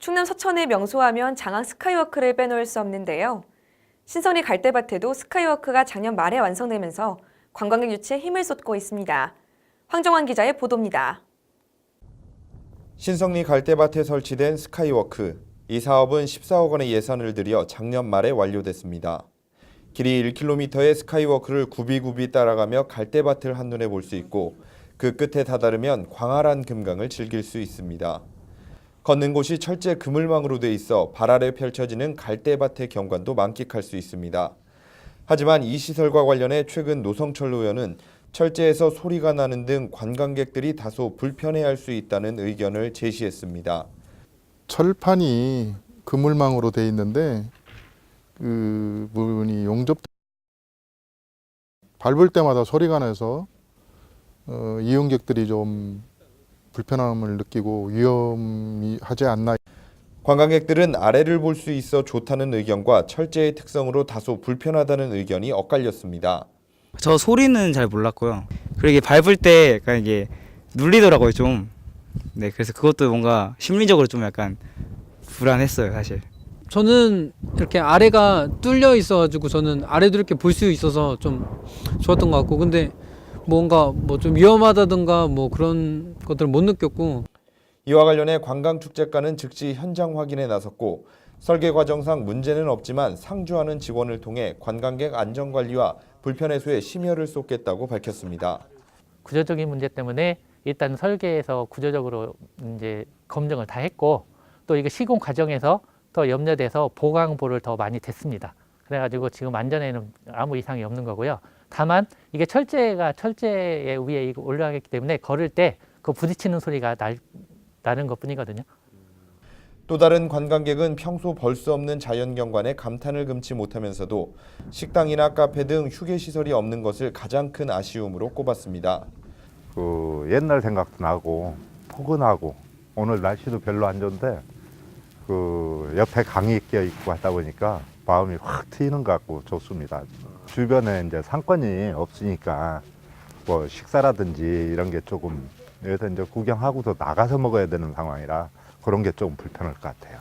충남 서천의 명소하면 장항 스카이워크를 빼놓을 수 없는데요. 신선리 갈대밭에도 스카이워크가 작년 말에 완성되면서 관광객 유치에 힘을 쏟고 있습니다. 황정환 기자의 보도입니다. 신성리 갈대밭에 설치된 스카이워크. 이 사업은 14억 원의 예산을 들여 작년 말에 완료됐습니다. 길이 1km의 스카이워크를 굽이굽이 따라가며 갈대밭을 한눈에 볼 수 있고 그 끝에 다다르면 광활한 금강을 즐길 수 있습니다. 걷는 곳이 철제 그물망으로 돼 있어 발 아래 펼쳐지는 갈대밭의 경관도 만끽할 수 있습니다. 하지만 이 시설과 관련해 최근 노성철 의원은 철제에서 소리가 나는 등 관광객들이 다소 불편해할 수 있다는 의견을 제시했습니다. 철판이 그물망으로 돼 있는데 그 부분이 용접 밟을 때마다 소리가 나서 어, 이용객들이 좀 불편함을 느끼고 위험하지 않나 관광객들은 아래를 볼 수 있어 좋다는 의견과 철제의 특성으로 다소 불편하다는 의견이 엇갈렸습니다. 저 소리는 잘 몰랐고요. 그리고 이게 밟을 때 약간 이게 눌리더라고요, 좀. 네, 그래서 그것도 뭔가 심리적으로 좀 약간 불안했어요, 사실. 저는 이렇게 아래가 뚫려 있어가지고 저는 아래도 이렇게 볼 수 있어서 좀 좋았던 것 같고 근데 뭔가 뭐 좀 위험하다든가 뭐 그런 것들을 못 느꼈고 이와 관련해 관광축제과는 즉시 현장 확인에 나섰고 설계 과정상 문제는 없지만 상주하는 직원을 통해 관광객 안전관리와 불편 해소에 심혈을 쏟겠다고 밝혔습니다. 구조적인 문제 때문에 일단 설계에서 구조적으로 이제 검증을 다 했고 또 이거 시공 과정에서 더 염려돼서 보강보를 더 많이 됐습니다. 그래가지고 지금 안전에는 아무 이상이 없는 거고요. 다만 이게 철제가 철제 위에 이거 올라가기 때문에 걸을 때 그 부딪히는 소리가 날, 나는 것 뿐이거든요. 또 다른 관광객은 평소 볼 수 없는 자연 경관에 감탄을 금치 못하면서도 식당이나 카페 등 휴게 시설이 없는 것을 가장 큰 아쉬움으로 꼽았습니다. 그 옛날 생각도 나고 포근하고 오늘 날씨도 별로 안 좋은데 그 옆에 강이 끼어 있고 하다 보니까 마음이 확 트이는 것 같고 좋습니다. 주 변에 이제 상권이 없으니까 뭐 식사라든지 이런 게 조금 여기서 이제 구경하고서 나가서 먹어야 되는 상황이라 그런 게 조금 불편할 것 같아요.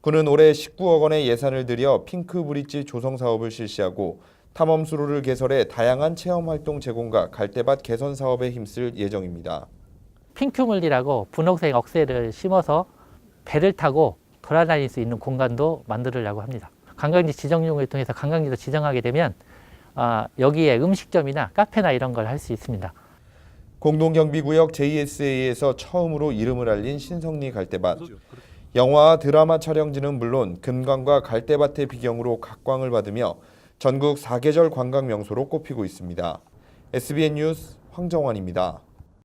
군은 올해 19억 원의 예산을 들여 핑크 브릿지 조성 사업을 실시하고 탐험 수로를 개설해 다양한 체험 활동 제공과 갈대밭 개선 사업에 힘쓸 예정입니다. 핑크물이라고 분홍색 억새를 심어서 배를 타고 돌아다닐 수 있는 공간도 만들려고 합니다. 관광지 지정용을 통해서 관광지도 지정하게 되면 아, 여기에 음식점이나 카페나 이런 걸 할 수 있습니다. 공동경비구역 JSA에서 처음으로 이름을 알린 신성리 갈대밭. 영화와 드라마 촬영지는 물론 금강과 갈대밭의 비경으로 각광을 받으며 전국 사계절 관광 명소로 꼽히고 있습니다. SBN 뉴스 황정환입니다.